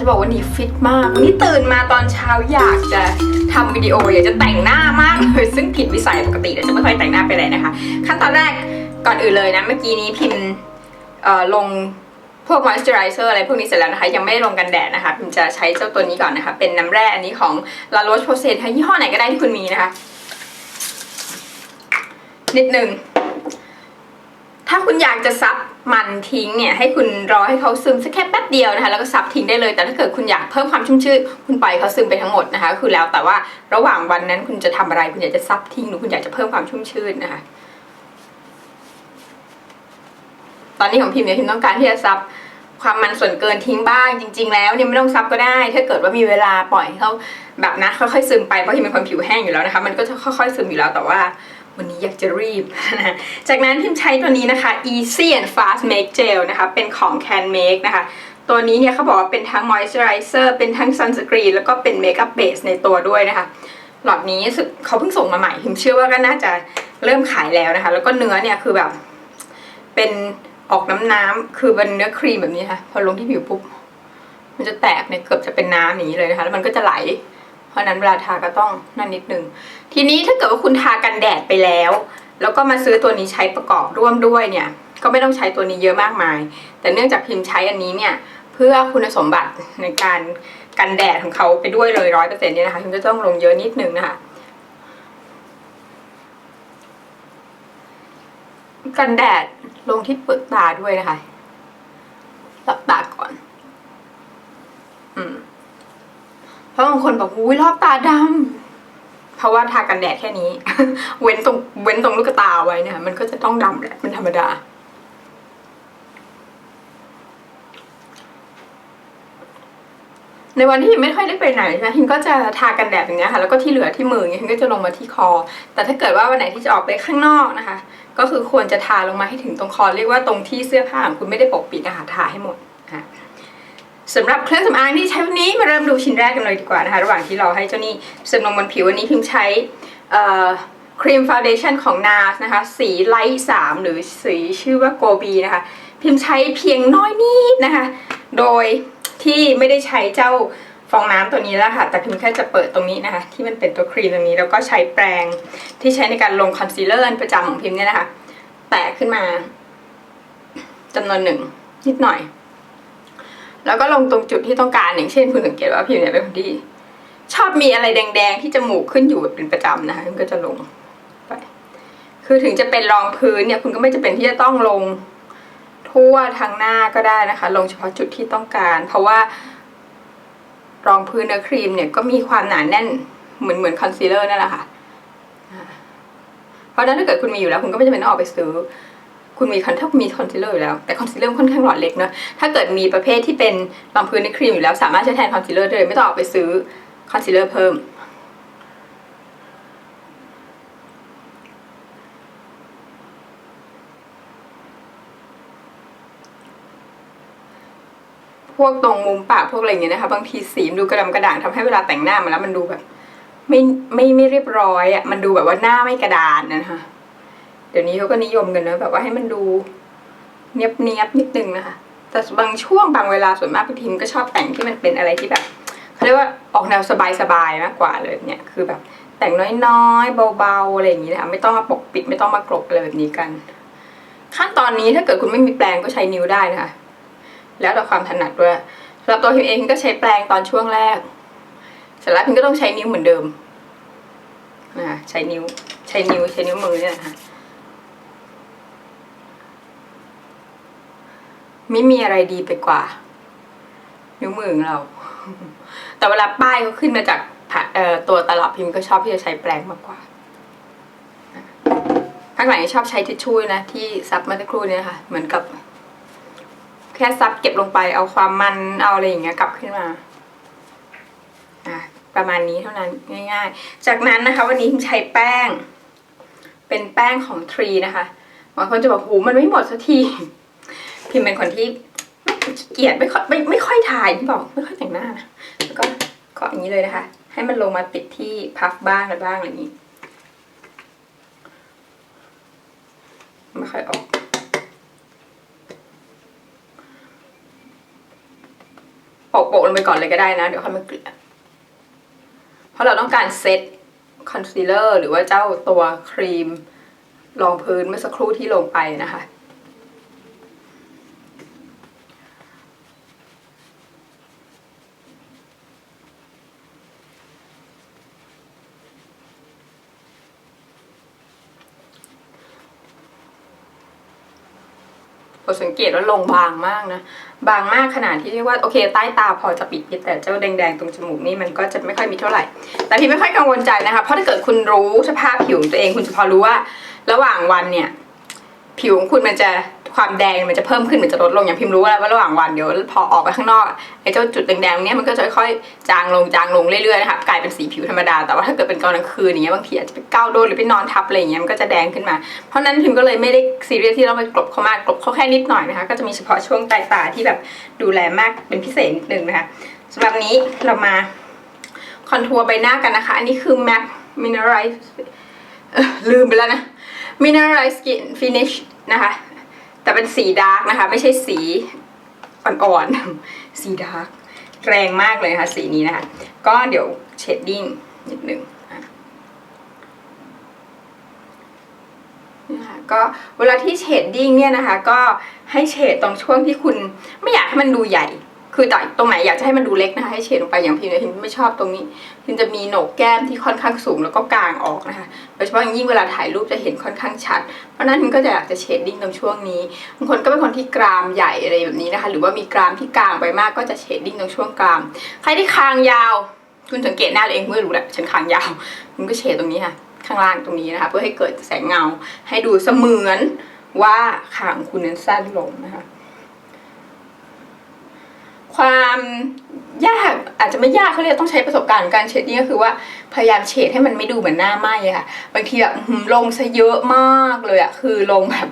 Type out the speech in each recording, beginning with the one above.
จะบอกว่านี่ฟิตมากวันนี้ตื่นมาตอนเช้าอยากจะทำวิดีโออยากจะแต่งหน้ามากเลยซึ่งผิดวิสัยปกติเราจะไม่ค่อยแต่งหน้าไปเลยนะคะ ขั้นตอนแรกก่อนอื่นเลยนะ เมื่อกี้นี้พิมพ์ลงพวก moisturizer อร์อะไรพวกนี้เสร็จแล้วนะคะ ยังไม่ได้ลงกันแดดนะคะพิมจะใช้เจ้าตัวนี้ก่อนนะคะ เป็นน้ำแร่อันนี้ของ La Roche Posay นะคะยี่ห้อไหนก็ได้ที่คุณมีนะคะ นิดนึงถ้าคุณอยากจะซับ มันทิ้งเนี่ยให้คุณรอให้เขาซึมสักแค่แป๊บเดียวนะคะแล้วก็ซับทิ้งได้เลย แต่ถ้าเกิดคุณอยากเพิ่มความชุ่มชื่นคุณปล่อยเขาซึมไปทั้งหมดนะคะคือแล้วแต่ว่าระหว่างวันนั้นคุณจะทำอะไรคุณอยากจะซับทิ้งหรือคุณอยากจะเพิ่มความชุ่มชื่นนะคะ ตอนนี้ของพิมพ์เนี่ยพิมต้องการที่จะซับความมันส่วนเกินทิ้งบ้างจริง ๆ แล้วเนี่ยไม่ต้องซับก็ได้ ถ้าเกิดว่ามีเวลาปล่อยเขาแบบนะค่อยๆซึมไปเพราะพิมเป็นคนผิวแห้งอยู่แล้วนะคะ มันก็จะค่อยๆซึมอยู่แล้วแต่ว่า วันนี้อยากจะรีบ จากนั้นพิมใช้ตัวนี้นะคะ Easy and Fast Make Gel นะคะ เป็นของ Can Make นะคะ ตัวนี้เนี่ยเขาบอกว่าเป็นทั้ง Moisturizer เป็นทั้ง Sunscreen แล้วก็เป็น Makeup Base ในตัวด้วยนะคะ หลอดนี้เขาเพิ่งส่งมาใหม่ พิมเชื่อว่าก็น่าจะเริ่มขายแล้วนะคะ แล้วก็เนื้อเนี่ยคือแบบเป็นออกน้ำน้ำๆคือเป็นเนื้อครีมแบบนี้ค่ะ พอลงที่ผิวปุ๊บ มันจะแตกเนี่ยเกือบจะเป็นน้ำอย่างนี้เลยนะคะ แล้วมันก็จะไหล เพราะนั้นเวลาทาก็ต้องนั่นนิดนึง ทีนี้ถ้าเกิดว่าคุณทากันแดดไปแล้ว แล้วก็มาซื้อตัวนี้ใช้ประกอบร่วมด้วยเนี่ย ก็ไม่ต้องใช้ตัวนี้เยอะมากมาย แต่เนื่องจากพิมพ์ใช้อันนี้เนี่ย เพื่อคุณสมบัติในการกันแดดของเขาไปด้วยเลยร้อยเปอร์เซ็นต์เนี่ยนะคะพิมจะต้องลงเยอะนิดนึงนะคะกันแดดลงที่เปลือกตาด้วยนะคะหลับตาก่อน อืมเพราะบางคนบอกอุ้ยรอบตาดำ เพราะว่าทากันแดดแค่นี้ เว้นตรงเว้นตรงลูกตาไว้นี่ยมันก็จะต้องดำแหละเป็นธรรมดา ในวันที่ไม่ค่อยได้ไปไหนนะทิมก็จะทากันแดดอย่างเงี้ยค่ะ แล้วก็ที่เหลือที่มืออย่างเงี้ยทิมก็จะลงมาที่คอ แต่ถ้าเกิดว่าวันไหนที่จะออกไปข้างนอกนะคะ ก็คือควรจะทาลงมาให้ถึงตรงคอ เรียกว่าตรงที่เสื้อผ้าของคุณไม่ได้ปกปิดนะคะทาให้หมดนะคะ สำหรับเครื่องสำอางที่ใช้วันนี้มาเริ่มดูชิ้นแรกกันเลยดีกว่านะคะ ระหว่างที่เราให้เจ้านี่ซึมลงบนผิววันนี้พิมใช้ครีมฟาวเดชั่นของ NARS นะคะ สีไลท์สามหรือสีชื่อว่าโกบีนะคะ พิมใช้เพียงน้อยนิดนะคะ โดยที่ไม่ได้ใช้เจ้าฟองน้ำตัวนี้แล้วค่ะ แต่พิมแค่จะเปิดตรงนี้นะคะ ที่มันเป็นตัวครีมตรงนี้ แล้วก็ใช้แปรงที่ใช้ในการลงคอนซีลเลอร์ประจำของพิมเนี่ยนะคะ แตะขึ้นมาจำนวนหนึ่งนิดหน่อย แล้วก็ลงตรงจุดที่ต้องการอย่างเช่นคุณสังเกตว่าพิมเนี่ยเป็นคนที่ชอบมีอะไรแดงๆที่จมูกขึ้นอยู่เป็นประจำนะคะก็จะลงไป คือถึงจะเป็นรองพื้นเนี่ยคุณก็ไม่จะเป็นที่จะต้องลงทั่วทางหน้าก็ได้นะคะ ลงเฉพาะจุดที่ต้องการ เพราะว่ารองพื้นเนื้อครีมเนี่ยก็มีความหนาแน่นเหมือนเหมือนคอนซีลเลอร์นั่นแหละค่ะ เพราะนั้นถ้าเกิดคุณมีอยู่แล้ว คุณก็ไม่จำเป็นต้องออกไปซื้อ คุณมีคอนถ้ามีคอนซีลเลอร์อยู่แล้ว แต่คอนซีลเลอร์ค่อนข้างหลอดเล็กเนอะถ้าเกิดมีประเภทที่เป็นรองพื้นในครีมอยู่แล้ว สามารถใช้แทนคอนซีลเลอร์ได้เลยไม่ต้องออกไปซื้อคอนซีลเลอร์เพิ่มพวกตรงมุมปากพวกอะไรเงี้ยนะคะบางทีสีมนดูกระดำกระด่างทำให้เวลาแต่งหน้ามาแล้วมันดูแบบ ไม่ไม่ไม่เรียบร้อยอะมันดูแบบว่าหน้าไม่กระดานนะคะ เดี๋ยวนี้เขาก็นิยมกันเนอะแบบว่าให้มันดูเนียบเนียบนิดนึงนะคะ แต่บางช่วงบางเวลาส่วนมากพี่ทิมก็ชอบแต่งที่มันเป็นอะไรที่แบบเขาเรียกว่าออกแนวสบายๆมากกว่าเลยเนี่ยคือแบบแต่งน้อยๆเบาๆอะไรอย่างนี้นะคะไม่ต้องมาปกปิดไม่ต้องมากรบอะไรแบบนี้กัน ขั้นตอนนี้ถ้าเกิดคุณไม่มีแปรงก็ใช้นิ้วได้นะคะแล้วแต่ความถนัดด้วยสำหรับตัวพิมเองก็ใช้แปรงตอนช่วงแรกเสร็จแล้วพิมก็ต้องใช้นิ้วเหมือนเดิมนะใช้นิ้วใช้นิ้วใช้นิ้วมือเนี่ยนะคะ ไม่มีอะไรดีไปกว่า นิ้วมือของเรา แต่เวลาป้ายเขาขึ้นมาจากตัวตลับพิมก็ชอบที่จะใช้แปรงมากกว่าข้างหลังชอบใช้ทิชชู่นะที่ซับมาสักครู่เนี่ยค่ะ เหมือนกับ แค่ซับเก็บลงไปเอาความมันเอาอะไรอย่างเงี้ยกลับขึ้นมาประมาณนี้เท่านั้นง่าย ๆ จากนั้นนะคะ วันนี้พิมใช้แป้ง เป็นแป้งของทรีนะคะบางคนจะบอกโหมันไม่หมดสักที พิมเป็นคนที่ไม่เกียจไม่ค่อยไม่ไม่ค่อยถ่ายที่บอกไม่ค่อยแต่งหน้านะแล้วก็เกาะอย่างนี้เลยนะคะ ให้มันลงมาติดที่พับบ้างอะไรบ้างอะไรอย่างนี้ไม่ค่อยออกนโปะลงไปก่อนเลยก็ได้นะ เดี๋ยวค่อยมาเกลี่ยเพราะเราต้องการเซตคอนซีลเลอร์หรือว่าเจ้าตัวครีมรองพื้นเมื่อสักครู่ที่ลงไปนะคะ เราสังเกตว่าลงบางมากนะ บางมากขนาดที่เรียกว่าโอเคใต้ตาพอจะปิดแต่เจ้าแดงๆตรงจมูกนี่มันก็จะไม่ค่อยมีเท่าไหร่ แต่พี่ไม่ค่อยกังวลใจนะคะ เพราะถ้าเกิดคุณรู้สภาพผิวตัวเองคุณจะพอรู้ว่า ระหว่างวันเนี่ย ผิวของคุณมันจะ ความแดงมันจะเพิ่มขึ้นมันจะลดลงอย่างพิมรู้ว่าระหว่างวันเดี๋ยวพอออกไปข้างนอกไอ้เจ้าจุดแดงๆเนี้ยมันก็จะค่อยๆจางลงจางลงเรื่อยๆนะคะกลายเป็นสีผิวธรรมดาแต่ว่าถ้าเกิดเป็นตอนกลางคืนอย่างเงี้ยบางทีอาจจะไปก้าวโดนหรือไปนอนทับอะไรอย่างเงี้ยมันก็จะแดงขึ้นมา เพราะนั้นพิมก็เลยไม่ได้ซีเรียสที่ต้องไปกลบเขามากกลบเขาแค่นิดหน่อยนะคะก็จะมีเฉพาะช่วงใต้ตาที่แบบดูแลมากเป็นพิเศษนิดนึงนะคะสำหรับนี้เรามาคอนทัวร์ใบหน้ากันนะคะ อันนี้คือ MAC Mineralize ลืมไปแล้วนะ Mineralize Skin Finish นะคะ แต่เป็นสีดาร์กนะคะ ไม่ใช่สีอ่อนๆ สีดาร์กแรงมากเลยนะคะสีนี้นะคะ ก็เดี๋ยวเชดดิ้งนิดนึงอะนี่ค่ะก็เวลาที่เชดดิ้งเนี่ยนะคะ ก็ให้เฉดตรงช่วงที่คุณไม่อยากให้มันดูใหญ่ คือแต่ตรงไหนอยากจะให้มันดูเล็กนะคะให้เฉดลงไปอย่างพิมเนี่ยพิมไม่ชอบตรงนี้พิมจะมีโหนกแก้มที่ค่อนข้างสูงแล้วก็กางออกนะคะโดยเฉพาะยิ่งเวลาถ่ายรูปจะเห็นค่อนข้างชัด เพราะนั้นพิมก็จะอยากจะเชดดิ้งตรงช่วงนี้บางคนก็เป็นคนที่กรามใหญ่อะไรแบบนี้นะคะ หรือว่ามีกรามที่กลางไปมากก็จะเชดดิ้งตรงช่วงกราม ใครที่คางยาว คุณสังเกตหน้าตัวเองคุณก็รู้แหละฉันคางยาวคุณก็เฉดตรงนี้ค่ะข้างล่างตรงนี้นะคะ เพื่อให้เกิดแสงเงา ให้ดูเสมือนว่าคางคุณนั้นสั้นลงนะคะ ความยากอาจจะไม่ยากเขาเรียกต้องใช้ประสบการณ์การเฉดนี่ก็คือว่าพยายามเฉดให้มันไม่ดูเหมือนหน้าไหม้ค่ะ บางทีแบบลงซะเยอะมากเลยอะคือลงแบบ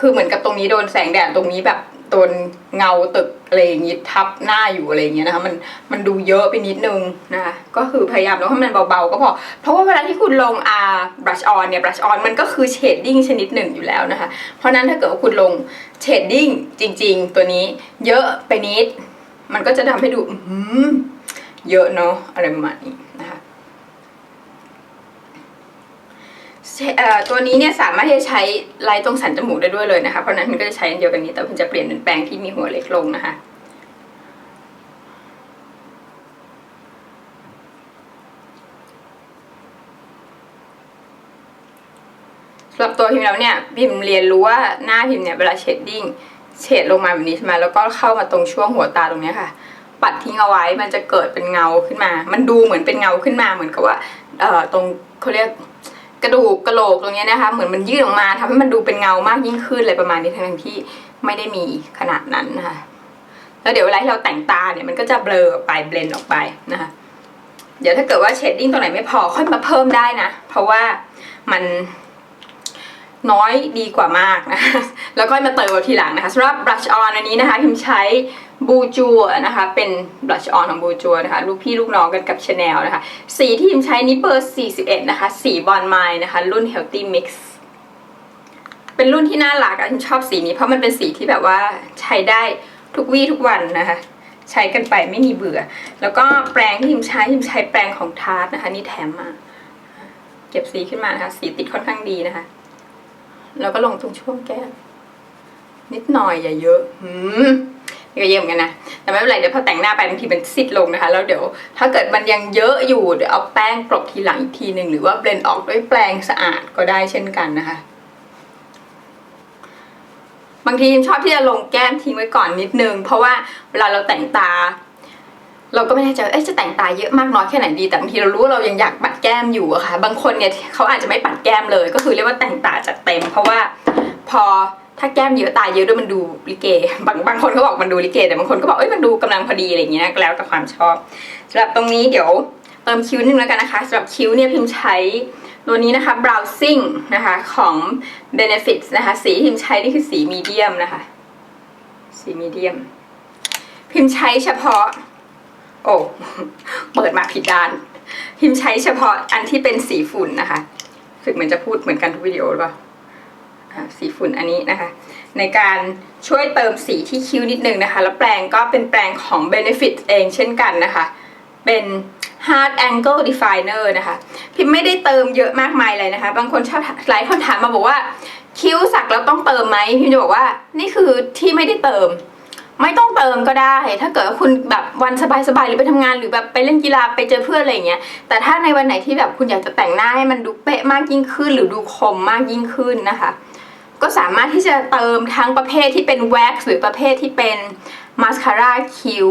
คือเหมือนกับตรงนี้โดนแสงแดดตรงนี้แบบโดนเงาตึก อะไรอย่างงี้ทับหน้าอยู่อะไรอย่างเงี้ยนะคะมันมันดูเยอะไปนิดนึงนะคะก็คือพยายามลดให้มันเบาๆก็พอ เพราะว่าเวลาที่คุณลงอาบรัชออนเนี่ยบรัชออนมันก็คือเชดดิ้งชนิดหนึ่งอยู่แล้วนะคะ เพราะนั้นถ้าเกิดว่าคุณลงเชดดิ้งจริง ๆ ตัวนี้เยอะไปนิด มันก็จะทำให้ดูอื้อหือเยอะเนาะอะไรประมาณนี้นะคะ เอ่อตัวนี้เนี่ยสามารถที่จะใช้ไลท์ตรงสันจมูกได้ด้วยเลยนะคะ เพราะนั้นมันก็จะใช้อันเดียวกันนี้ แต่มันจะเปลี่ยนเป็นแปรงที่มีหัวเล็กลงนะคะสำหรับตัวพิมแล้วเนี่ยพิมเรียนรู้ว่าหน้าพิมเนี่ยเวลาเชดดิ้งเฉดลงมาแบบนี้ใช่ไหมแล้วก็เข้ามาตรงช่วงหัวตาตรงนี้ค่ะ ปัดทิ้งเอาไว้มันจะเกิดเป็นเงาขึ้นมา มันดูเหมือนเป็นเงาขึ้นมาเหมือนกับว่าเอ่อตรงเขาเรียก กระดูกกระโหลกตรงนี้นะคะเหมือนมันยืดออกมาทำให้มันดูเป็นเงามากยิ่งขึ้นอะไรประมาณนี้ทั้งที่ไม่ได้มีขนาดนั้นนะคะแล้วเดี๋ยวเวลาที่เราแต่งตาเนี่ยมันก็จะเบลอออกไปเบลนออกไปนะคะเดี๋ยวถ้าเกิดว่าเชดดิ้งตรงไหนไม่พอค่อยมาเพิ่มได้นะ เพราะว่ามันน้อยดีกว่ามากนะคะแล้วก็มาเติมทีหลังนะคะสำหรับบลัชออนอันนี้นะคะพิมใช้ บูจัวนะคะ เป็นบลัชออนของบูจัวนะคะลูกพี่ลูกน้องกันกับชาแนลนะคะ สีที่พิมใช้นี้เบอร์ 41 นะคะ สีบอลไมล์นะคะ รุ่น Healthy Mix เป็นรุ่นที่น่ารักอะพิมชอบสีนี้เพราะมันเป็นสีที่แบบว่าใช้ได้ทุกวี่ทุกวันนะคะ ใช้กันไปไม่มีเบื่อ แล้วก็แปรงที่พิมใช้พิมใช้แปรงของทาร์ตนะคะ นี่แถมมา เก็บสีขึ้นมานะคะ สีติดค่อนข้างดีนะคะ แล้วก็ลงตรงช่วงแก้มนิดหน่อยอย่าเยอะหืม นี่ก็เยอะเหมือนกันนะ แต่ไม่เป็นไรเดี๋ยวพอแต่งหน้าไปบางทีมันซิดลงนะคะ แล้วเดี๋ยวถ้าเกิดมันยังเยอะอยู่เดี๋ยวเอาแป้งกลบทีหลังอีกทีหนึ่งหรือว่าเบลนด์ออกด้วยแปรงสะอาดก็ได้เช่นกันนะคะ บางทีชอบที่จะลงแก้มทิ้งไว้ก่อนนิดนึง เพราะว่าเวลาเราแต่งตา เราก็ไม่แน่ใจเอ๊ะจะแต่งตาเยอะมากน้อยแค่ไหนดี แต่บางทีเรารู้ว่าเรายังอยากปัดแก้มอยู่อะค่ะ บางคนเนี่ยเขาอาจจะไม่ปัดแก้มเลย ก็คือเรียกว่าแต่งตาจัดเต็ม เพราะว่าพอ ถ้าแก้มเยอะตายเยอะด้วยมันดูลิเก บางบางคนเขาบอกมันดูลิเก แต่บางคนก็บอกเอ้ยมันดูกำลังพอดีอะไรอย่างเงี้ยก็แล้วแต่ความชอบสำหรับตรงนี้เดี๋ยวเติมคิ้วนิดนึงแล้วกันนะคะสำหรับคิ้วเนี่ยพิมใช้ตัวนี้นะคะ browsing นะคะของ benefits นะคะ สีพิมใช้นี่คือสีมีเดียมนะคะ สีมีเดียม พิมใช้เฉพาะ โอ้เปิดมาผิดด้าน พิมใช้เฉพาะอันที่เป็นสีฝุ่นนะคะรู้สึกเหมือนจะพูดเหมือนกันทุกวิดีโอหรือเปล่า สีฝุ่นอันนี้นะคะ ในการช่วยเติมสีที่คิ้วนิดนึงนะคะ แล้วแปรงก็เป็นแปรงของ Benefit เองเช่นกันนะคะ เป็น hard angle definer นะคะ พิมไม่ได้เติมเยอะมากมายเลยนะคะ บางคนชอบหลายคนถามมาบอกว่าคิ้วสักแล้วต้องเติมไหมพิมจะบอกว่านี่คือที่ไม่ได้เติม ไม่ต้องเติมก็ได้ ถ้าเกิดคุณแบบวันสบายๆหรือไปทำงานหรือแบบไปเล่นกีฬาไปเจอเพื่อนอะไรเงี้ย แต่ถ้าในวันไหนที่แบบคุณอยากจะแต่งหน้าให้มันดูเป๊ะมากยิ่งขึ้น หรือดูคมมากยิ่งขึ้นนะคะ ก็สามารถที่จะเติมทั้งประเภทที่เป็นแว็กซ์หรือประเภทที่เป็นมาสคาร่าคิ้ว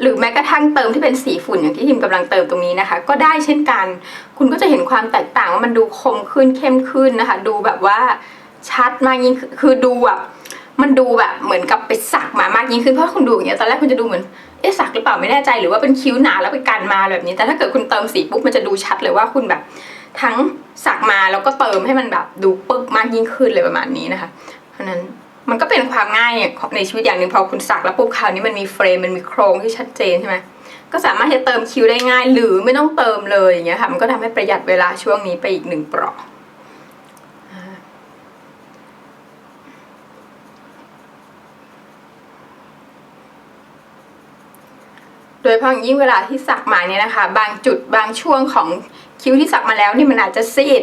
หรือแม้กระทั่งเติมที่เป็นสีฝุ่นอย่างที่ทิมกำลังเติมตรงนี้นะคะ ก็ได้เช่นกัน คุณก็จะเห็นความแตกต่างว่ามันดูคมขึ้นเข้มขึ้นนะคะ ดูแบบว่าชัดมากยิ่งคือดูแบบมันดูแบบเหมือนกับไปสักมามากยิ่งขึ้นเพราะคุณดูอย่างเงี้ยตอนแรกคุณจะดูเหมือนเอ๊ะสักหรือเปล่าไม่แน่ใจหรือว่าเป็นคิ้วหนาแล้วไปกันมาแบบนี้ แต่ถ้าเกิดคุณเติมสีปุ๊บมันจะดูชัดเลยว่าคุณแบบ ทั้งสักมาแล้วก็เติมให้มันแบบดูปึ๊กมากยิ่งขึ้นเลยประมาณนี้นะคะ เพราะนั้นมันก็เป็นความง่ายในชีวิตอย่างหนึ่งพอคุณสักแล้วปุ๊บคราวนี้มันมีเฟรมมันมีโครงที่ชัดเจนใช่ไหมก็สามารถจะเติมคิ้วได้ง่าย หรือไม่ต้องเติมเลยอย่างเงี้ยค่ะมันก็ทำให้ประหยัดเวลาช่วงนี้ไปอีกหนึ่งเปราะ โดยเฉพาะอย่างยิ่งเวลาที่สักมาเนี่ยนะคะ บางจุดบางช่วงของคิ้วที่สักมาแล้วนี่มันอาจจะซีด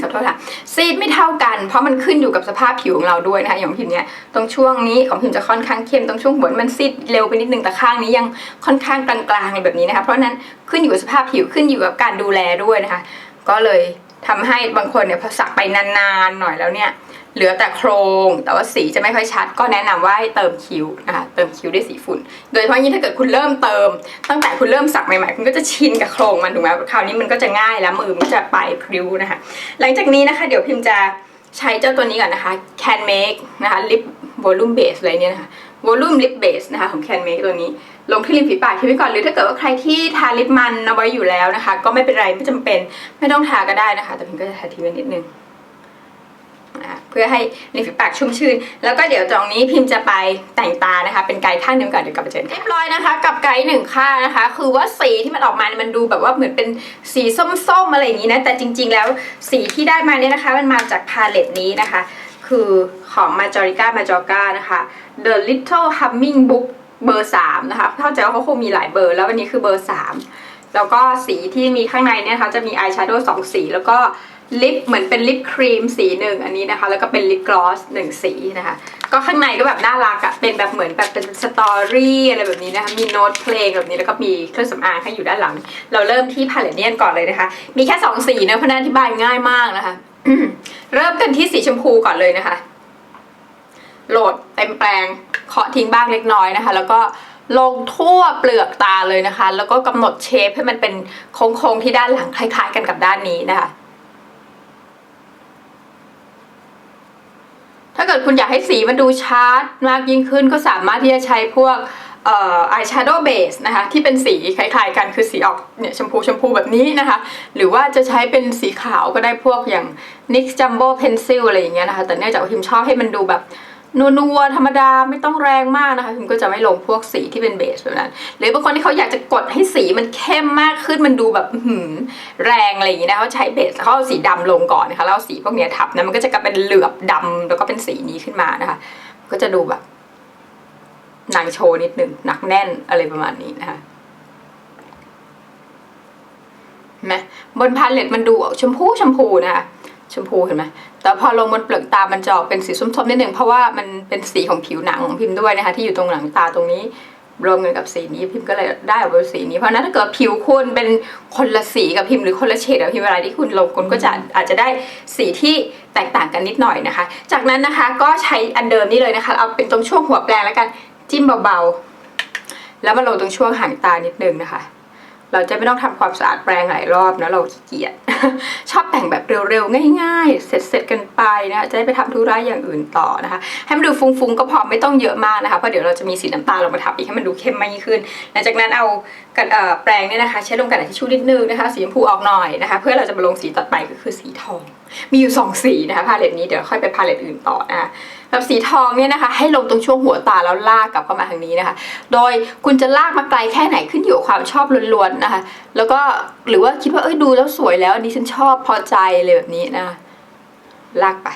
ขอโทษค่ะซีดไม่เท่ากัน เพราะมันขึ้นอยู่กับสภาพผิวของเราด้วยนะคะอย่างของพิมเนี่ยตรงช่วงนี้ของพิมจะค่อนข้างเข้มตรงช่วงหัวมันซีดเร็วไปนิดนึงแต่ข้างนี้ยังค่อนข้างกลางๆแบบนี้นะคะเพราะฉะนั้นขึ้นอยู่กับสภาพผิวขึ้นอยู่กับการดูแลด้วยนะคะ ก็เลยทำให้บางคนเนี่ยพอสักไปนานๆหน่อยแล้วเนี่ย เหลือแต่โครง แต่ว่าสีจะไม่ค่อยชัด ก็แนะนำว่าให้เติมคิ้วนะคะเติมคิ้วด้วยสีฝุ่น โดยเฉพาะยิ่งถ้าเกิดคุณเริ่มเติม ตั้งแต่คุณเริ่มสักใหม่ๆ คุณก็จะชินกับโครงมันถูกไหมคราวนี้มันก็จะง่ายแล้วมือมันก็จะไปพริ้วนะคะ หลังจากนี้นะคะ เดี๋ยวพิมจะใช้เจ้าตัวนี้ก่อนนะคะ Can Make นะคะ Lip Volume Base เลยเนี่ยนะคะ Volume Lip Base นะคะของ Can Make ตัวนี้ ลงที่ริมฝีปากที่ไว้ก่อนหรือถ้าเกิดว่าใครที่ทาลิปมันเอาไว้อยู่แล้วนะคะ ก็ไม่เป็นไรไม่จำเป็นไม่ต้องทาก็ได้นะคะ แต่พิมก็จะทาทีไว้นิดนึงนะคะ เพื่อให้ริมฝีปากชุ่มชื่น แล้วก็เดี๋ยวตรงนี้พิมพ์จะไปแต่งตานะคะ เป็นไกด์ข้างหนึ่งก่อนเดี๋ยวกลับมาเจอกันเรียบร้อยนะคะ กับไกด์หนึ่งข้างนะคะ คือว่าสีที่มันออกมาเนี่ยมันดูแบบว่าเหมือนเป็นสีส้มๆอะไรอย่างนี้นะแต่จริง ๆ แล้วสีที่ได้มาเนี่ยนะคะ มันมาจากพาเลตนี้นะคะ คือของ Majorica Majorca นะคะ The Little Humming Book เบอร์ 3 นะคะ เข้าใจว่าเขาคงมีหลายเบอร์ แล้ววันนี้คือเบอร์ 3 แล้วก็สีที่มีข้างในเนี่ยนะคะจะมีอายแชโดว์สองสี แล้วก็ ลิปเหมือนเป็นลิปครีมสีหนึ่งอันนี้นะคะ แล้วก็เป็นลิปกลอสหนึ่งสีนะคะ ก็ข้างในก็แบบน่ารักอะเป็นแบบเหมือนแบบเป็นสตอรี่อะไรแบบนี้นะคะ มีโน้ตเพลงแบบนี้แล้วก็มีเครื่องสำอางให้อยู่ด้านหลัง เราเริ่มที่พาเลตเนียนก่อนเลยนะคะ มีแค่สองสีนะเพราะนั้นอธิบายง่ายมากนะคะ เริ่มกันที่สีชมพูก่อนเลยนะคะ โหลดเต็มแปลงเคาะทิ้งบ้างเล็กน้อยนะคะ แล้วก็ลงทั่วเปลือกตาเลยนะคะ แล้วก็กำหนดเชฟให้มันเป็นโค้งๆที่ด้านหลังคล้าย ๆ กันกับด้านนี้นะคะ ถ้าเกิดคุณอยากให้สีมันดูชาร์ดมากยิ่งขึ้นก็สามารถที่จะใช้พวกอายแชโดว์เบสนะคะที่เป็นสีคล้ายๆกันคือสีออกเนี่ยชมพูชมพูแบบนี้นะคะ หรือว่าจะใช้เป็นสีขาวก็ได้พวกอย่าง NYX Jumbo Pencil อะไรอย่างเงี้ยนะคะ แต่เนื่องจากว่าพิมชอบให้มันดูแบบ นัวๆธรรมดาไม่ต้องแรงมากนะคะพิมก็จะไม่ลงพวกสีที่เป็นเบสแบบนั้น หรือบางคนที่เขาอยากจะกดให้สีมันเข้มมากขึ้นมันดูแบบหือแรงอะไรอย่างงี้นะเขาใช้เบสเขาเอาสีดำลงก่อนนะคะแล้วสีพวกเนี้ยทับนะมันก็จะกลายเป็นเหลือบดำแล้วก็เป็นสีนี้ขึ้นมานะคะ ก็จะดูแบบนางโชว์นิดหนึ่งหนักแน่นอะไรประมาณนี้นะคะนไหมบนพาเลตมันดูชมพูชมพูนะคะ ชมพูเห็นไหมแต่พอลงบนเปลือกตา มันจะออกเป็นสีส้มๆนิดหนึ่งเพราะว่ามันเป็นสีของผิวหนังของพิมพ์ด้วยนะคะ ที่อยู่ตรงหลังตาตรงนี้รวมกันกับสีนี้พิมพ์ก็เลยได้ออกมาเป็นสีนี้ เพราะฉะนั้นถ้าเกิดผิวคุณเป็นคนละสีกับพิมพ์หรือคนละเฉดกับพิมพ์เวลาที่คุณลงคุณก็จะอาจจะได้สีที่แตกต่างกันนิดหน่อยนะคะ จากนั้นนะคะก็ใช้อันเดิมนี่เลยนะคะ เอาเป็นตรงช่วงหัวแปรงแล้วกันจิ้มเบาๆแล้วมาลงตรงช่วงหางตานิดนึงนะคะ เราจะไม่ต้องทำความสะอาดแปรงหลายรอบนะเราขี้เกียจชอบแต่งแบบเร็วๆ ง่ายๆ เสร็จๆกันไปนะจะได้ไปทำธุระอย่างอื่นต่อนะคะ ให้มันดูฟุ้งๆ ก็พอไม่ต้องเยอะมากนะคะเพราะเดี๋ยวเราจะมีสีน้ำตาลลงมาทับอีกให้มันดูเข้มมากยิ่งขึ้น หลังจากนั้นเอากันแปรงเนี่ยนะคะ ใช้ลงกระดาษทิชชู่นิดนึงนะคะ สีชมพูออกหน่อยนะคะ เพื่อเราจะมาลงสีต่อไปก็คือสีทอง มีอยู่สองสีนะคะพาเลตนี้เดี๋ยวค่อยไปพาเลตอื่นต่อนะคะแบบสีทองเนี่ยนะคะ ให้ลงตรงช่วงหัวตาแล้วลากกลับเข้ามาทางนี้นะคะ โดยคุณจะลากมาไกลแค่ไหนขึ้นอยู่กับความชอบล้วนๆนะคะ แล้วก็หรือว่าคิดว่าเอ้ยดูแล้วสวยแล้วอันนี้ฉันชอบพอใจเลยแบบนี้นะคะลากไป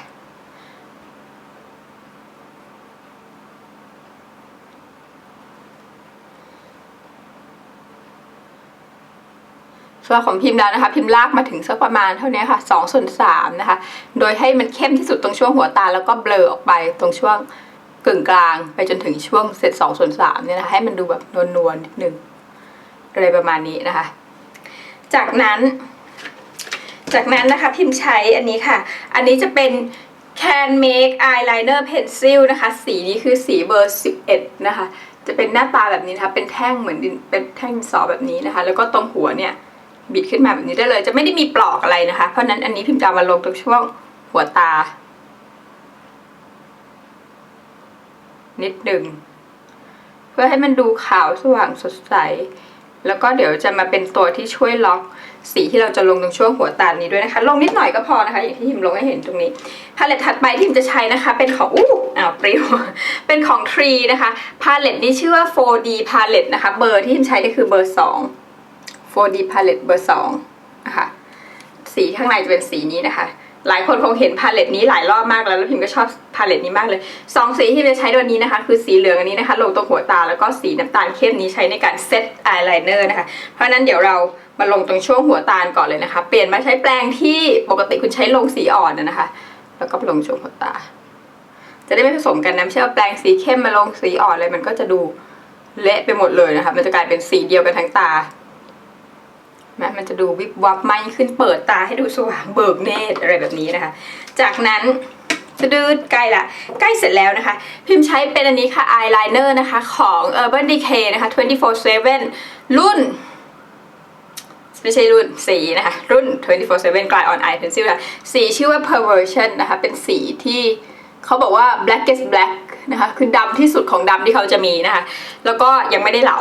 ส่วนของพิมพ์แล้วนะคะ พิมพ์ลากมาถึงสักประมาณเท่านี้ค่ะ2ส่วน3นะคะ โดยให้มันเข้มที่สุดตรงช่วงหัวตาแล้วก็เบลอออกไปตรงช่วงกึ่งกลางไปจนถึงช่วงเสร็จ2ส่วน3เนี่ยนะคะให้มันดูแบบนวลๆนิดนึงอะไรประมาณนี้นะคะ จากนั้น จากนั้นนะคะพิมพ์ใช้อันนี้ค่ะ อันนี้จะเป็น Can Make Eyeliner Pencil นะคะ สีนี้คือสีเบอร์ 11 นะคะ จะเป็นหน้าตาแบบนี้นะคะ เป็นแท่งเหมือนเป็นแท่งสอแบบนี้นะคะ แล้วก็ตรงหัวเนี่ย บิดขึ้นมาแบบนี้ได้เลย จะไม่ได้มีปลอกอะไรนะคะ เพราะนั้นอันนี้พิมพ์จะมาลงตรงช่วงหัวตา นิดหนึ่งเพื่อให้มันดูขาวสว่างสดใส แล้วก็เดี๋ยวจะมาเป็นตัวที่ช่วยล็อกสีที่เราจะลงตรงช่วงหัวตานี้ด้วยนะคะ ลงนิดหน่อยก็พอนะคะ อย่างที่พิมลงให้เห็นตรงนี้พาเลตถัดไปที่พิมจะใช้นะคะ เป็นของอู้อ้าวปริวเป็นของทรีนะคะพาเลตนี้ชื่อว่า 4D palette นะคะ เบอร์ที่พิมใช้ก็คือเบอร์ 2 4D palette เบอร์2นะคะสีข้างในจะเป็นสีนี้นะคะ หลายคนคงเห็นพาเลตนี้หลายรอบมากแล้วแล้วพิมก็ชอบพาเลตนี้มากเลยสองสีที่จะใช้วันนี้นะคะ คือสีเหลืองอันนี้นะคะ ลงตรงหัวตาแล้วก็สีน้ำตาลเข้มนี้ใช้ในการเซตอายไลเนอร์นะคะ เพราะฉะนั้นเดี๋ยวเรามาลงตรงช่วงหัวตาก่อนเลยนะคะ เปลี่ยนมาใช้แปรงที่ปกติคุณใช้ลงสีอ่อนนะคะ แล้วก็ลงช่วงหัวตา จะได้ไม่ผสมกันนะไม่ใช่ว่าแปรงสีเข้มมาลงสีอ่อนเลยมันก็จะดูเละไปหมดเลยนะคะ มันจะกลายเป็นสีเดียวกันทั้งตา นะมันจะดูวิบวับไหมขึ้นเปิดตาให้ดูสว่างเบิกเนตรอะไรแบบนี้นะคะ จากนั้นจะดืดใกล้ละใกล้เสร็จแล้วนะคะ พิมพ์ใช้เป็นอันนี้ค่ะ eyeliner นะคะของ Urban Decay นะคะ24/7 รุ่นไม่ใช่รุ่นสีนะคะ รุ่น 24/7 Glide on Eye Pencil ค่ะสีชื่อว่า Perversion นะคะ เป็นสีที่ เขาบอกว่า blackest black นะคะคือดำที่สุดของดำที่เขาจะมีนะคะ แล้วก็ยังไม่ได้เหลา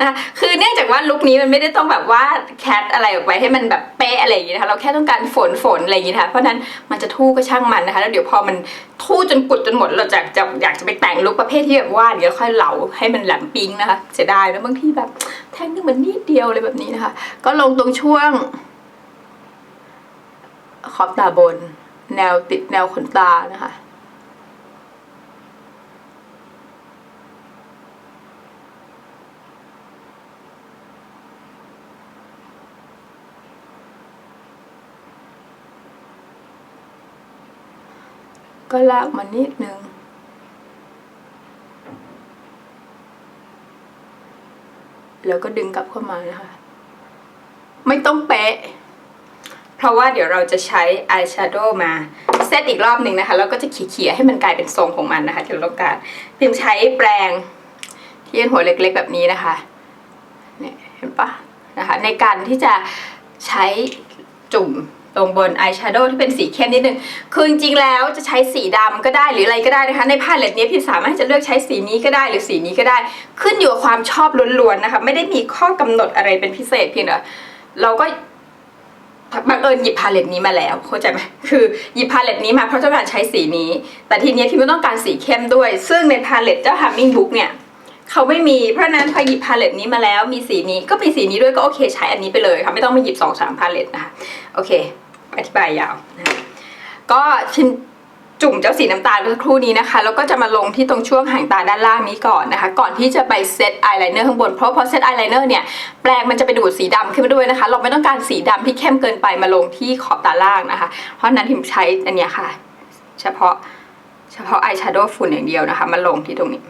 นะคะคือเนื่องจากว่าลุคนี้มันไม่ได้ต้องแบบว่าแคทอะไรออกไปให้มันแบบเป๊ะอะไรอย่างนี้นะคะเราแค่ต้องการฝนฝนอะไรอย่างนี้นะคะเพราะนั้นมันจะทู่ก็ช่างมันนะคะ แล้วเดี๋ยวพอมันทู่จนกุดจนหมดเราจะจะอยากจะไปแต่งลุคประเภทที่แบบว่าเดี๋ยวค่อยเหลาให้มันแหลมปิ๊งนะคะเสียดายนะบางทีแบบแท่งนึงมันนิดเดียวเลยแบบนี้นะคะ ก็ลงตรงช่วงขอบตาบน แนวติดแนวขนตานะคะก็ลากมานิดนึง แล้วก็ดึงกลับเข้ามานะคะ ไม่ต้องเป๊ะ เพราะว่าเดี๋ยวเราจะใช้อายแชโดว์มาเซตอีกรอบหนึ่งนะคะแล้วก็จะเขี่ยๆให้มันกลายเป็นทรงของมันนะคะที่เราต้องการพิมใช้แปรงที่เป็นหัวเล็กๆแบบนี้นะคะเนี่ยเห็นปะนะคะในการที่จะใช้จุ่มตรงบนอายแชโดว์ที่เป็นสีเข้มนิดนึง คือจริงๆแล้วจะใช้สีดำก็ได้หรืออะไรก็ได้นะคะ ในพาเลตนี้พี่สามารถจะเลือกใช้สีนี้ก็ได้หรือสีนี้ก็ได้ ขึ้นอยู่กับความชอบล้วนๆนะคะ ไม่ได้มีข้อกำหนดอะไรเป็นพิเศษเพียงแต่เราก็ บังเอิญหยิบพาเลตนี้มาแล้วเข้าใจไหมคือหยิบพาเลตนี้มาเพราะต้องการใช้สีนี้ แต่ทีนี้พี่ไม่ต้องการสีเข้มด้วย ซึ่งในพาเลตเจ้าฮัมมิงบุ๊กเนี่ยเขาไม่มีเพราะนั้นพอหยิบพาเลตนี้มาแล้ว มีสีนี้ก็มีสีนี้ด้วยก็โอเคใช้อันนี้ไปเลยค่ะไม่ต้องมาหยิบสองสามพาเลตนะคะโอเค อธิบายยาวนะคะก็ชิน จุ่มเจ้าสีน้ำตาลเมื่อครู่นี้นะคะ แล้วก็จะมาลงที่ตรงช่วงหางตาด้านล่างนี้ก่อนนะคะ ก่อนที่จะไปเซตอายไลเนอร์ข้างบน เพราะพอเซตอายไลเนอร์เนี่ย แปรงมันจะไปดูดสีดำขึ้นมาด้วยนะคะ เราไม่ต้องการสีดำที่เข้มเกินไปมาลงที่ขอบตาล่างนะคะ เพราะนั้นทิมใช้อันเนี้ยค่ะ เฉพาะเฉพาะอายแชโดว์ฝุ่นอย่างเดียวนะคะ มาลงที่ตรงนี้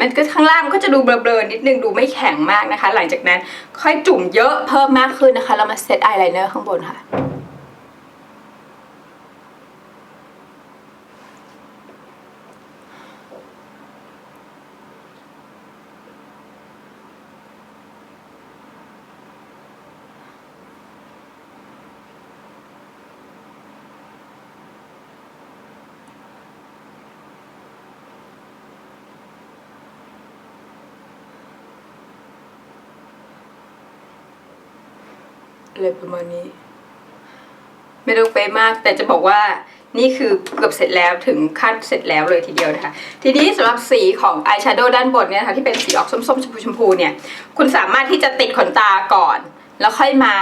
มันก็ข้างล่างมันก็จะดูเบลอๆนิดนึงดูไม่แข็งมากนะคะ หลังจากนั้นค่อยจุ่มเยอะเพิ่มมากขึ้นนะคะเรามาเซตอายไลเนอร์ข้างบนค่ะ อะไรประมาณนี้ ไม่ต้องเป๊ะมาก แต่จะบอกว่านี่คือเกือบเสร็จแล้วถึงขั้นเสร็จแล้วเลยทีเดียวนะคะ ทีนี้สำหรับสีของอายแชโดว์ด้านบนเนี่ยนะคะที่เป็นสีออกส้มๆชมพูชมพูๆเนี่ย คุณสามารถที่จะติดขนตาก่อน แล้วค่อยมา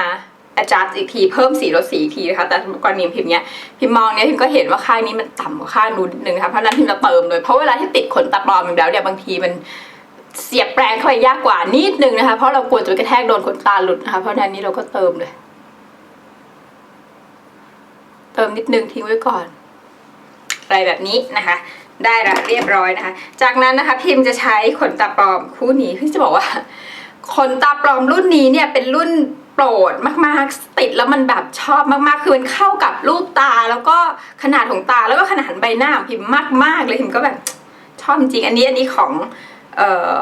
adjust อีกทีเพิ่มสีลดสีอีกทีนะคะแต่กรณีพิมพ์เนี้ยพิมพ์มองเนี้ยพิมก็เห็นว่าข้างนี้มันต่ำกว่าข้างนู้นนิดนึงนะคะเพราะฉะนั้นพิมจะเติมเลยเพราะเวลาที่ติดขนตาปลอมอยู่แล้วเนี่ยบางทีมัน เสียบแปรงเข้าไปยากกว่านิดนึงนะคะ เพราะเรากลัวจะกระแทกโดนขนตาหลุดนะคะ เพราะนั้นนี้เราก็เติมเลย เติมนิดนึงทิ้งไว้ก่อน อะไรแบบนี้นะคะ ได้ละเรียบร้อยนะคะ จากนั้นนะคะ พิมจะใช้ขนตาปลอมคู่นี้พี่จะบอกว่า ขนตาปลอมรุ่นนี้เนี่ยเป็นรุ่นโปรดมากๆติดแล้วมันแบบชอบมากๆคือมันเข้ากับรูปตาแล้วก็ขนาดของตาแล้วก็ขนาดใบหน้าของพิมมากๆเลยพิมก็แบบชอบจริงอันนี้อันนี้ของ เอ่อ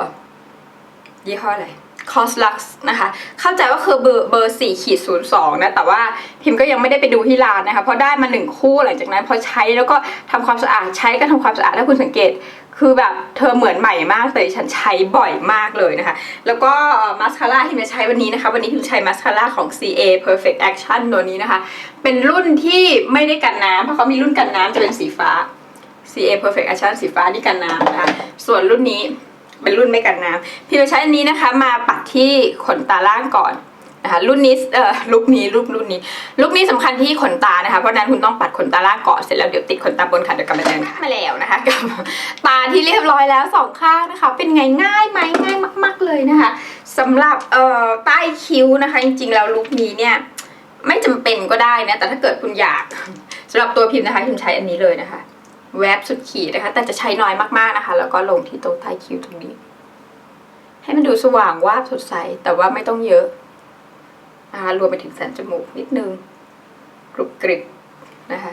ยี่ห้ออะไร c o s l u x นะคะ เข้าใจว่าคือเบอร์เบอร์สี่ขีดศูนย์สองนะ แต่ว่าพิมพ์ก็ยังไม่ได้ไปดูที่ร้านนะคะ เพราะได้มาหนึ่งคู่หลังจากนั้น พอใช้แล้วก็ทำความสะอาดใช้ก็ทำความสะอาด ถ้าคุณสังเกต คือแบบเธอเหมือนใหม่มากแต่ฉันใช้บ่อยมากเลยนะคะ แล้วก็มาสคาร่าที่มจะใช้วันนี้นะคะ วันนี้พิมใช้มาสคาร่าของ CA Perfect Action ตัวนี้นะคะ เป็นรุ่นที่ไม่ได้กันน้ำเพราะเขามีรุ่นกันน้ำจะเป็นสีฟ้า CA Perfect Action สีฟ้านี่กันน้ำนะคะ ส่วนรุ่นนี้ เป็นรุ่นไม่กันน้ำพี่จะใช้อันนี้นะคะ มาปัดที่ขนตาล่างก่อนนะคะรุ่นนี้เอ่อลุคนี้ลุครุ่นนี้ลุคนี้สำคัญที่ขนตานะคะเพราะฉะนั้นคุณต้องปัดขนตาล่างก่อนเสร็จแล้วเดี๋ยวติดขนตาบนค่ะเดี๋ยวกลับมาเจอกันค่ะมาแล้วนะคะกับตาที่เรียบร้อยแล้วสองข้างนะคะ เป็นไงง่ายไหมง่ายมาก ๆเลยนะคะสำหรับเอ่อใต้คิ้วนะคะ จริงๆแล้วลุคนี้เนี่ยไม่จำเป็นก็ได้นะแต่ถ้าเกิดคุณอยากสำหรับตัวพิมพ์นะคะพิมพ์ใช้อันนี้เลยนะคะ แวบสุดขีดนะคะ แต่จะใช้น้อยมากๆนะคะ แล้วก็ลงที่ตรงใต้คิ้วตรงนี้ ให้มันดูสว่างวาบสดใส แต่ว่าไม่ต้องเยอะนะคะรวมไปถึงสันจมูกนิดนึงกรุบกริบนะคะ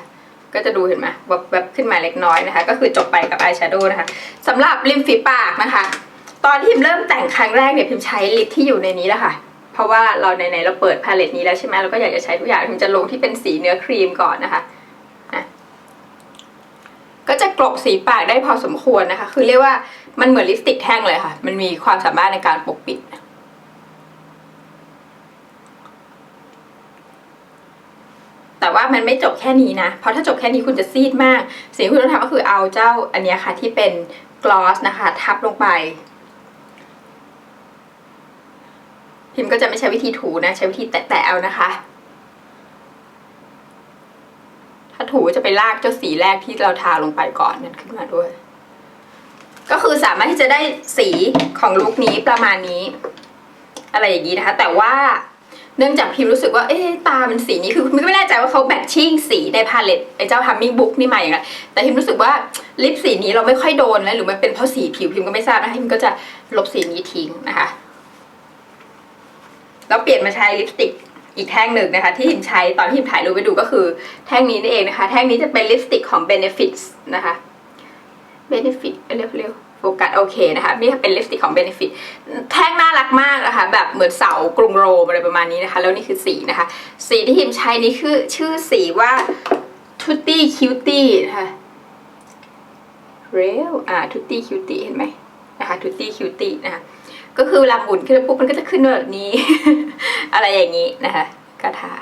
ก็จะดูเห็นไหมแบบแบบขึ้นมาเล็กน้อยนะคะ ก็คือจบไปกับอายแชโดว์นะคะสำหรับริมฝีปากนะคะ ตอนที่พิมเริ่มแต่งครั้งแรกเนี่ยพิมใช้ลิปที่อยู่ในนี้แหละค่ะ เพราะว่าเราในไหนๆเราเปิดพาเลตนี้แล้วใช่ไหมเราก็อยากจะใช้ทุกอย่างพิมจะลงที่เป็นสีเนื้อครีมก่อนนะคะ ลบสีปากได้พอสมควรนะคะ คือเรียกว่ามันเหมือนลิปสติกแท่งเลยค่ะ มันมีความสามารถในการปกปิด แต่ว่ามันไม่จบแค่นี้นะ เพราะถ้าจบแค่นี้คุณจะซีดมาก สิ่งที่คุณต้องทำก็คือเอาเจ้าอันนี้ค่ะที่เป็นกลอสนะคะ ทับลงไป พิมพ์ก็จะไม่ใช้วิธีถูนะ ใช้วิธีแตะๆเอานะคะ ถ้าถูจะไปลากเจ้าสีแรกที่เราทาลงไปก่อนนั่นขึ้นมาด้วย ก็คือสามารถที่จะได้สีของลุคนี้ประมาณนี้ อะไรอย่างนี้นะคะ แต่ว่าเนื่องจากพิมรู้สึกว่าเอ๊ตามันสีนี้คือพิมก็ไม่แน่ใจว่าเขาแบทชิ่งสีในพาเลตไอ้เจ้าฮัมมิ่งบุ๊กนี่มาอย่างไรแต่พิมรู้สึกว่าลิปสีนี้เราไม่ค่อยโดนแล้วหรือมันเป็นเพราะสีผิวพิมก็ไม่ทราบนะคะพิมก็จะลบสีนี้ทิ้งนะคะ แล้วเปลี่ยนมาใช้ลิปสติก อีกแท่งหนึ่งนะคะ ที่พิมใช้ตอนที่พิมถ่ายรูปไปดูก็คือ แท่งนี้นี่เองนะคะ แท่งนี้จะเป็นลิปสติกของ Benefits นะคะ Benefit เร็วๆโฟกัสโอเคนะคะนี่เป็นลิปสติกของ Benefit แท่งน่ารักมากนะคะแบบเหมือนเสากรุงโรมอะไรประมาณนี้นะคะ แล้วนี่คือสีนะคะ สีที่พิมใช้นี่คือชื่อสีว่า Tutti Cutie นะคะเร็วอ่า Tutti Cutie เห็นไหมนะคะ Tutti Cutie นะคะ ก็คือเวลาหมุนขึ้นปุ๊บมันก็จะขึ้นแบบนี้ อะไรอย่างนี้นะคะกระทา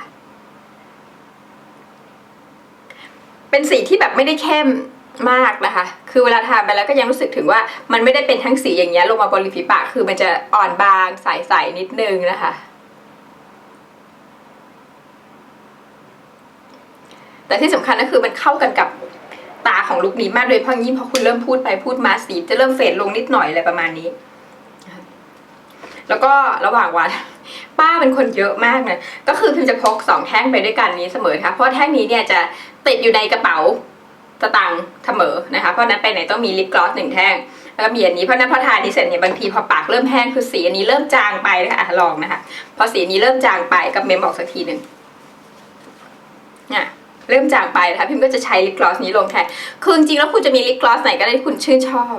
เป็นสีที่แบบไม่ได้เข้มมากนะคะ คือเวลาทาไปแล้วก็ยังรู้สึกถึงว่ามันไม่ได้เป็นทั้งสีอย่างเงี้ยลงมาบนริมฝีปาก คือมันจะอ่อนบางใสๆนิดนึงนะคะ แต่ที่สำคัญก็คือมันเข้ากันกับตาของลุคนี้มากโดยเฉพาะยิ่งพอคุณเริ่มพูดไปพูดมาสีจะเริ่มเฟดลงนิดหน่อยอะไรประมาณนี้ แล้วก็ระหว่างวัน ป้าเป็นคนเยอะมากนะก็คือพิมจะพกสองแท่งไปด้วยกันนี้เสมอค่ะเพราะแท่งนี้เนี่ยจะติดอยู่ในกระเป๋าสตางค์เสมอนะคะ เพราะนั้นไปไหนต้องมีลิปกลอสหนึ่งแท่งแล้วก็มีอันนี้เพราะนั้นพอทานี้เสร็จเนี่ยบางทีพอปากเริ่มแห้งคือสีอันนี้เริ่มจางไปนะคะอะลองนะคะ พอสีนนี้เริ่มจางไปกับเมมบอกสักทีหนึ่งเนี่ยเริ่มจางไปนะคะพิมก็จะใช้ลิปกลอสนี้ลงแทนคือจริงๆแล้วคุณจะมีลิปกลอสไหนก็ได้ที่คุณชื่นชอบ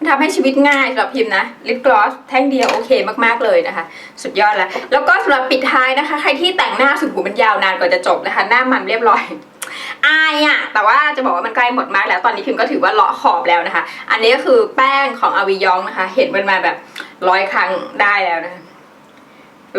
มันทำให้ชีวิตง่ายสำหรับพิมพ์นะลิปกลอสแท่งเดียวโอเคมากๆเลยนะคะ สุดยอดแล้ว แล้วก็สำหรับปิดท้ายนะคะ ใครที่แต่งหน้าสุดหูมันยาวนานกว่าจะจบนะคะ หน้ามันเรียบร้อยอายอะแต่ว่าจะบอกว่ามันใกล้หมดมากแล้วตอนนี้พิมพ์ก็ถือว่าเลาะขอบแล้วนะคะ อันนี้ก็คือแป้งของอาวิยองนะคะ เห็นมันมาแบบร้อยครั้งได้แล้วนะคะ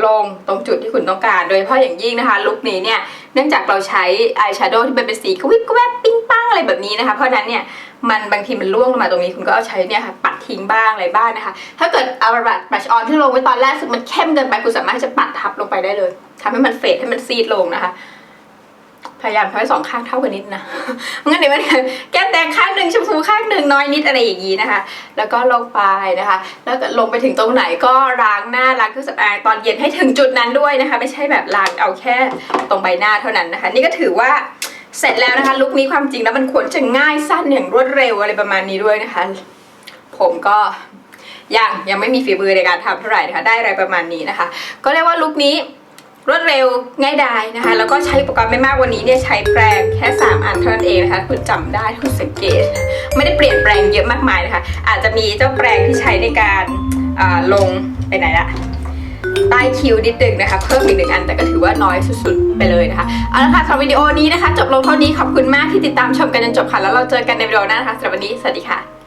ลงตรงจุดที่คุณต้องการ โดยเฉพาะอย่างยิ่งนะคะลุคนี้เนี่ยเนื่องจากเราใช้อายแชโดว์ที่มันเป็นสีกวิบกแวบปิ้งปังอะไรแบบนี้นะคะ เพราะนั้นเนี่ยมันบางทีมันล่วงลงมาตรงนี้คุณก็เอาใช้เนี่ยค่ะปัดทิ้งบ้างอะไรบ้างนะคะ ถ้าเกิดเอาบัตรบัชออนที่ลงไว้ตอนแรกสึกมันเข้มเกินไปคุณสามารถที่จะปัดทับลงไปได้เลยทำให้มันเฟดให้มันซีดลงนะคะ พยายามทำให้สองข้างเท่ากันนิดนะงั้นเดี๋ยวมันแก้มแดงข้างหนึ่งชมพูข้างหนึ่งน้อยนิดอะไรอย่างนี้นะคะ แล้วก็ลงไปนะคะ แล้วก็ลงไปถึงตรงไหนก็ล้างหน้าล้างเครื่องสำอางตอนเย็นให้ถึงจุดนั้นด้วยนะคะ ไม่ใช่แบบล้างเอาแค่ตรงใบหน้าเท่านั้นนะคะ นี่ก็ถือว่าเสร็จแล้วนะคะลุคนี้ความจริงแล้วมันควรจะง่ายสั้นอย่างรวดเร็วอะไรประมาณนี้ด้วยนะคะ ผมก็ยังยังไม่มีฝีมือในการทำเท่าไหร่นะคะได้อะไรประมาณนี้นะคะ ก็เรียกว่าลุคนี้ รวดเร็วง่ายดายนะคะ แล้วก็ใช้อุปกรณ์ไม่มากวันนี้เนี่ยใช้แปรงแค่ 3 อันเท่านั้นเองนะคะคุณจำได้คุณสังเกต ไม่ได้เปลี่ยนแปลงเยอะมากมายนะคะ อาจจะมีเจ้าแปรงที่ใช้ในการลงไปไหนละใต้คิวนิดนึงนะคะ เพิ่มอีกหนึ่งอันแต่ก็ถือว่าน้อยสุดๆ ไปเลยนะคะ เอาละค่ะสำหรับวิดีโอนี้นะคะ จบลงเท่านี้ขอบคุณมากที่ติดตามชมกันจนจบค่ะ แล้วเราเจอกันในวิดีโอหน้านะคะสำหรับวันนี้สวัสดีค่ะ